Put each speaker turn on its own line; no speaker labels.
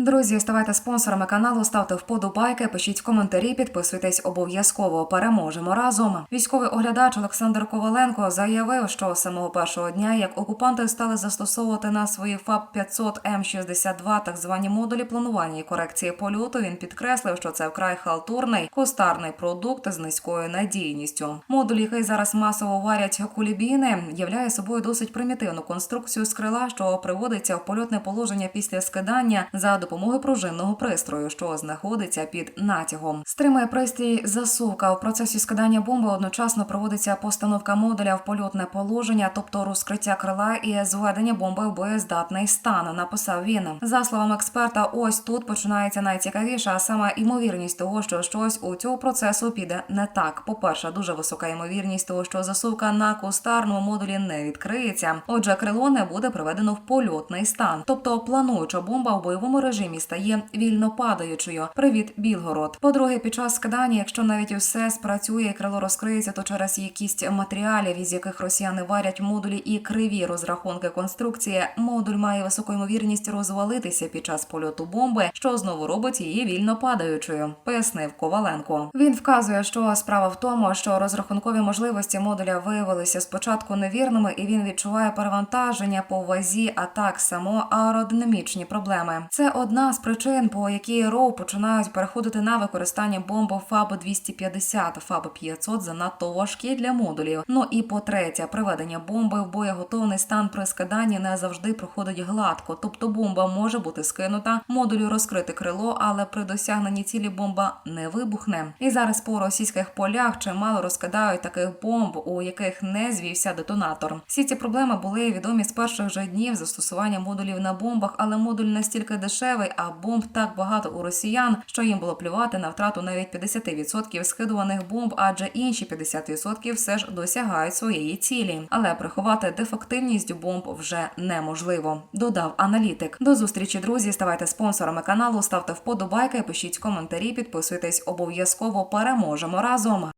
Друзі, ставайте спонсорами каналу, ставте вподобайки, пишіть коментарі, підписуйтесь обов'язково. Переможемо разом. Військовий оглядач Олександр Коваленко заявив, що з самого першого дня, як окупанти стали застосовувати на свої ФАП 500 М62 так звані модулі планування і корекції польоту, він підкреслив, що це вкрай халтурний кустарний продукт з низькою надійністю. Модуль, який зараз масово варять кулібіни, являє собою досить примітивну конструкцію з крила, що приводиться в польотне положення після скидання за допомогою пружинного пристрою, що знаходиться під натягом. Стримує пристрій засувка. У процесі скидання бомби одночасно проводиться постановка модуля в польотне положення, тобто розкриття крила і зведення бомби в боєздатний стан. Написав він. За словами експерта, ось тут починається найцікавіше, а саме ймовірність того, що щось у цього процесу піде не так. По перше, дуже висока ймовірність того, що засувка на кустарному модулі не відкриється. Отже, крило не буде приведено в польотний стан, тобто плануюча бомба в бойовому режимі стає вільно падаючою. Привіт, Білгород. По-друге, під час скидання, якщо навіть усе спрацює, і крило розкриється, то через якість матеріалів, із яких росіяни варять модулі і криві розрахунки конструкції, модуль має високу ймовірність розвалитися під час польоту бомби, що знову робить її вільно падаючою, пояснив Коваленко. Він вказує, що справа в тому, що розрахункові можливості модуля виявилися спочатку невірними, і він відчуває перевантаження по вазі, а так само аеродинамічні проблеми. Це одна з причин, по якій РОУ починають переходити на використання бомби ФАБ 250 ФАБ 500 занадто важкі для модулів. Ну і по третє, приведення бомби в боєготовний стан при скиданні не завжди проходить гладко, тобто бомба може бути скинута, модулю розкрити крило, але при досягненні цілі бомба не вибухне. І зараз по російських полях чимало розкидають таких бомб, у яких не звівся детонатор. Всі ці проблеми були відомі з перших же днів застосування модулів на бомбах, але модуль настільки дешевий, а бомб так багато у росіян, що їм було плювати на втрату навіть 50% скидуваних бомб, адже інші 50% все ж досягають своєї цілі. Але приховати дефективність бомб вже неможливо. Додав аналітик. До зустрічі, друзі. Ставайте спонсорами каналу, ставте вподобайки, пишіть коментарі, підписуйтесь обов'язково. Переможемо разом.